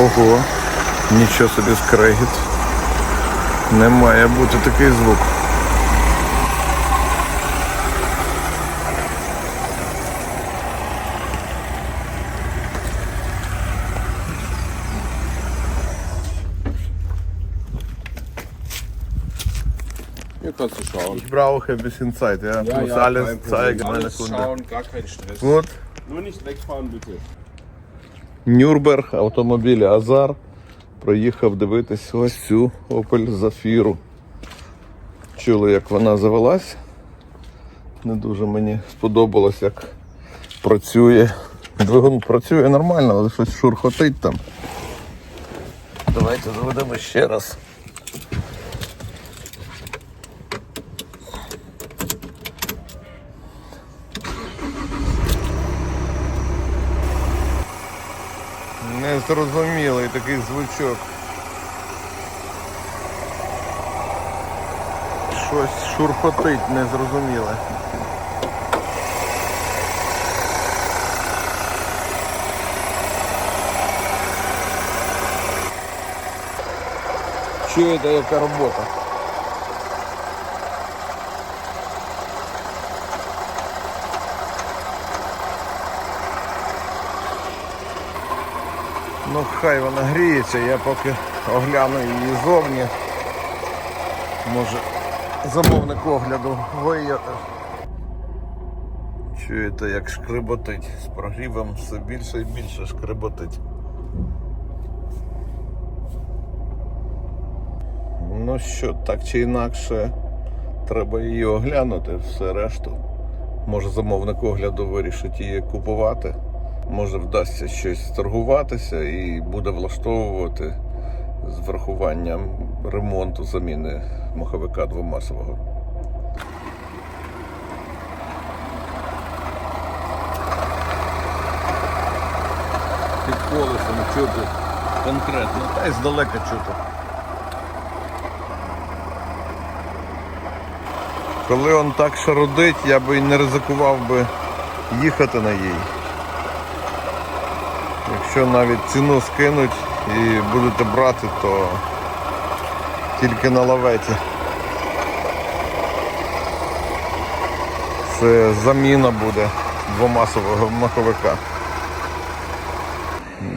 Ого, нічого собі скрегіт. Не має бути такий звук. Hier kannst du schauen. Ich brauche ein bisschen Zeit, ja. Ich muss alles zeigen, meine Kunde. schauen, gar kein Stress. Gut. Nur nicht wegfahren, bitte. Нюрберг, автомобіль Азар. Проїхав дивитись ось цю Opel Zafira. Чули, як вона завелась. Не дуже мені сподобалось, як працює. Двигун працює нормально, але щось шурхотить там. Давайте заведемо ще раз. Незрозумілий такий звучок. Щось шурхотить незрозуміле. Чуєте, яка робота? Ну хай вона гріється, я поки огляну її зовні. Може замовник огляду виявити. Чуєте, як шкриботить. З прогрівом все більше і більше шкриботить. Ну що, так чи інакше, треба її оглянути, все решту. Може замовник огляду вирішить її купувати. Може вдасться щось торгуватися і буде влаштовувати з врахуванням ремонту заміни маховика двомасового. Під колесом чути конкретно, та й здалека чути. Коли он так шарудить, я би і не ризикував би їхати на їй. Якщо навіть ціну скинуть і будете брати, то тільки на лаветі. Це заміна буде двомасового маховика.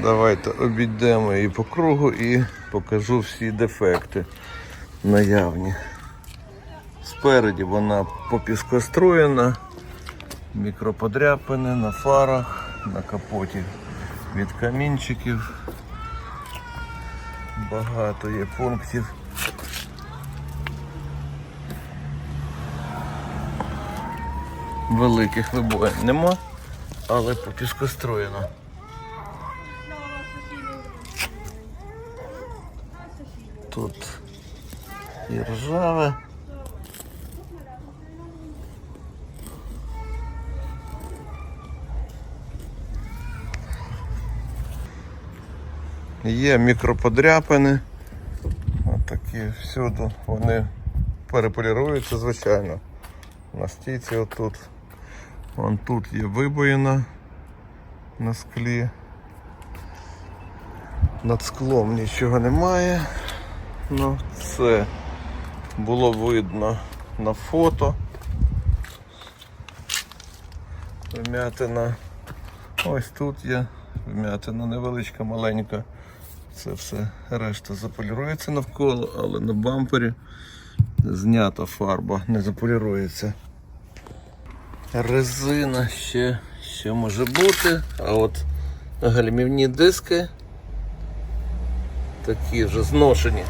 Давайте обійдемо її по кругу і покажу всі дефекти наявні. Спереді вона попіскостроєна, мікроподряпини на фарах, на капоті від камінчиків. Багато є пунктів. Великих вибоїн нема, але попіскостроєно. Тут і ржаве. Є мікроподряпини. Отакі всюди. Вони переполіруються, звичайно. На стійці отут. Вон тут є вибоїна на склі. Над склом нічого немає. Ну, це було видно на фото. Вмятина. Ось тут є вмятина невеличка, маленька. Це все решта заполірується навколо, але на бампері знята фарба, не заполірується. Резина ще, ще може бути, а от гальмівні диски такі вже зношені.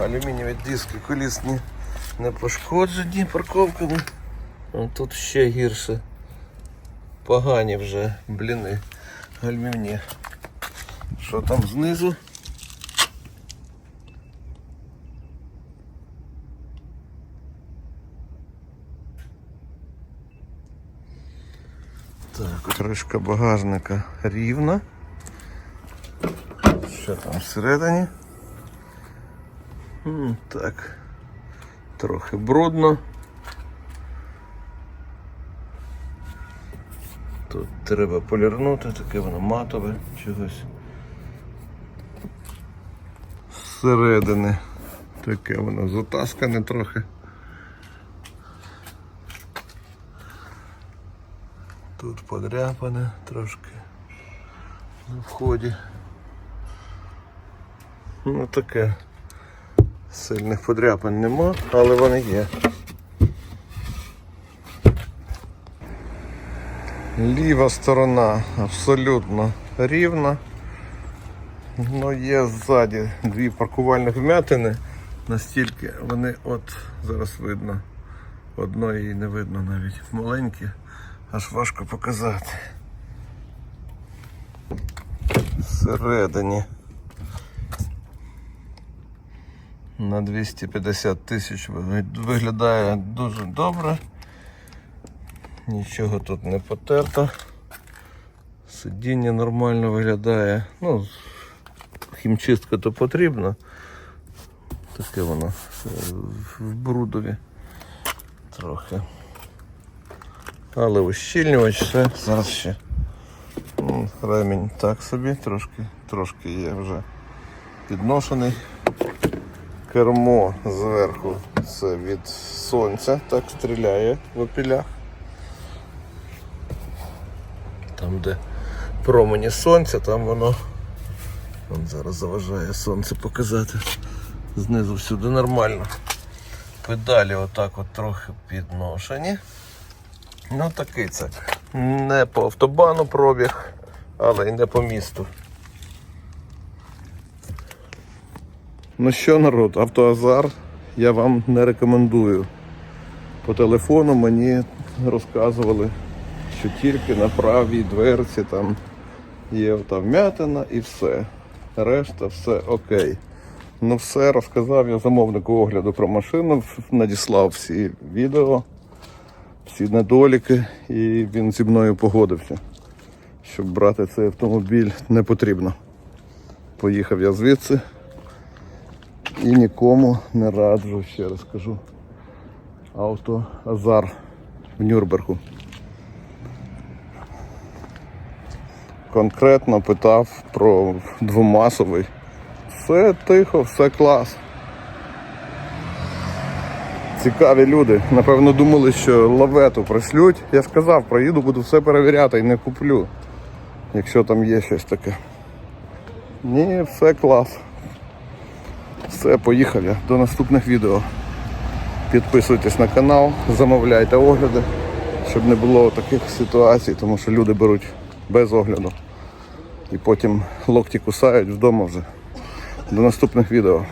Алюмінієві диски колісні не пошкоджені парковками. Тут ще гірше. Погані вже бліни гальмівні. Що там знизу? Так, кришка багажника рівна. Що там всередині? Так. Трохи брудно. Тут треба полірнути, таке воно матове чогось. Зсередини таке воно затаскане трохи. Тут подряпане трошки на вході. Ну таке. Сильних подряпин нема, але вони є. Ліва сторона абсолютно рівна. Ну, є ззаді дві паркувальних вмятини. Настільки вони от зараз видно. Одної не видно навіть маленькі, аж важко показати. Всередині. На 250 тисяч виглядає дуже добре. Нічого тут не потерто. Сидіння нормально виглядає. Ну, хімчистка то потрібна. Таке воно е, в брудові трохи. Але ущільнювач все зараз ще. Ремінь так собі, трошки, трошки є вже підношений. Кермо зверху це від сонця, так стріляє в опілях. Там, де промені сонця, там воно Вон зараз заважає сонце показати. Знизу всюди нормально. Педалі отак от трохи підношені. Ну такий це. Не по автобану пробіг, але й не по місту. Ну що, народ, автоазар я вам не рекомендую. По телефону мені розказували, що тільки на правій дверці там є та вмятина і все. Решта все окей. Ну все, розказав я замовнику огляду про машину, надіслав всі відео, всі недоліки, і він зі мною погодився. Щоб брати цей автомобіль не потрібно. Поїхав я звідси і нікому не раджу, ще раз кажу. Авто Азар в Нюрнбергу. Конкретно питав про двомасовий. Все тихо, все клас. Цікаві люди. Напевно думали, що лавету прислють. Я сказав, проїду, буду все перевіряти і не куплю. Якщо там є щось таке. Ні, все клас. Все, поїхав я. До наступних відео. Підписуйтесь на канал, замовляйте огляди, щоб не було таких ситуацій, тому що люди беруть без огляду. І потім локті кусають вдома вже. До наступних відео.